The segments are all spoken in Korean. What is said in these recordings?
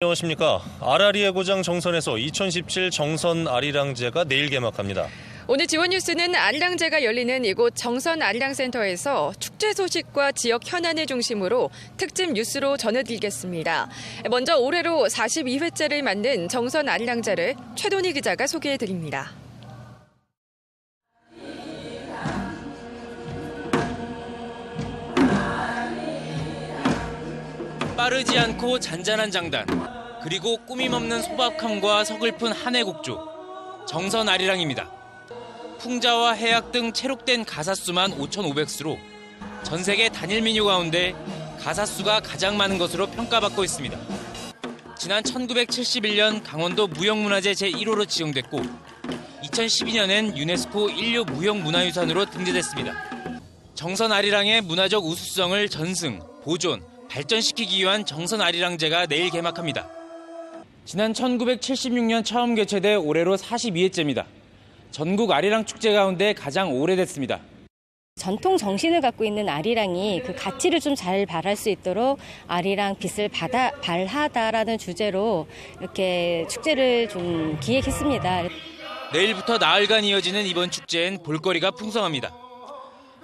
안녕하십니까. 아라리의 고장 정선에서 2017 정선 아리랑제가 내일 개막합니다. 오늘 지원 뉴스는 아리랑제가 열리는 이곳 정선 아리랑센터에서 축제 소식과 지역 현안을 중심으로 특집 뉴스로 전해드리겠습니다. 먼저 올해로 42회째를 맞는 정선 아리랑제를 최돈희 기자가 소개해드립니다. 빠르지 않고 잔잔한 장단, 그리고 꾸밈없는 소박함과 서글픈 한해 곡조, 정선 아리랑입니다. 풍자와 해악 등 체록된 가사수만 5,500수로 전 세계 단일 민요 가운데 가사수가 가장 많은 것으로 평가받고 있습니다. 지난 1971년 강원도 무형문화재 제1호로 지정됐고 2012년엔 유네스코 인류 무형문화유산으로 등재됐습니다. 정선 아리랑의 문화적 우수성을 전승, 보존, 발전시키기 위한 정선 아리랑제가 내일 개막합니다. 지난 1976년 처음 개최돼 올해로 42회째입니다. 전국 아리랑 축제 가운데 가장 오래됐습니다. 전통 정신을 갖고 있는 아리랑이 그 가치를 좀 잘 발할 수 있도록 아리랑 빛을 받아, 발하다라는 주제로 이렇게 축제를 좀 기획했습니다. 내일부터 나흘간 이어지는 이번 축제엔 볼거리가 풍성합니다.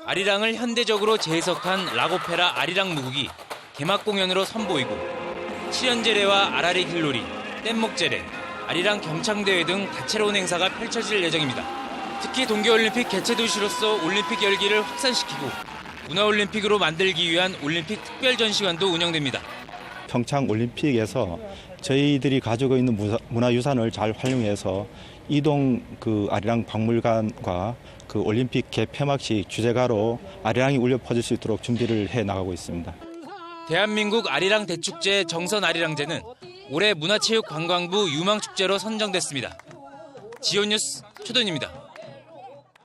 아리랑을 현대적으로 재해석한 락오페라 아리랑 무국이 개막 공연으로 선보이고 칠연제례와 아라리 길놀이, 뗏목제례, 아리랑 경창대회 등 다채로운 행사가 펼쳐질 예정입니다. 특히 동계올림픽 개최 도시로서 올림픽 열기를 확산시키고 문화올림픽으로 만들기 위한 올림픽 특별 전시관도 운영됩니다. 평창 올림픽에서 저희들이 가지고 있는 문화- 문화유산을 잘 활용해서 이동 그 아리랑 박물관과 그 올림픽 개폐막식 주제가로 아리랑이 울려 퍼질 수 있도록 준비를 해 나가고 있습니다. 대한민국 아리랑 대축제 정선 아리랑제는 올해 문화체육관광부 유망축제로 선정됐습니다. 지오뉴스 초돈입니다.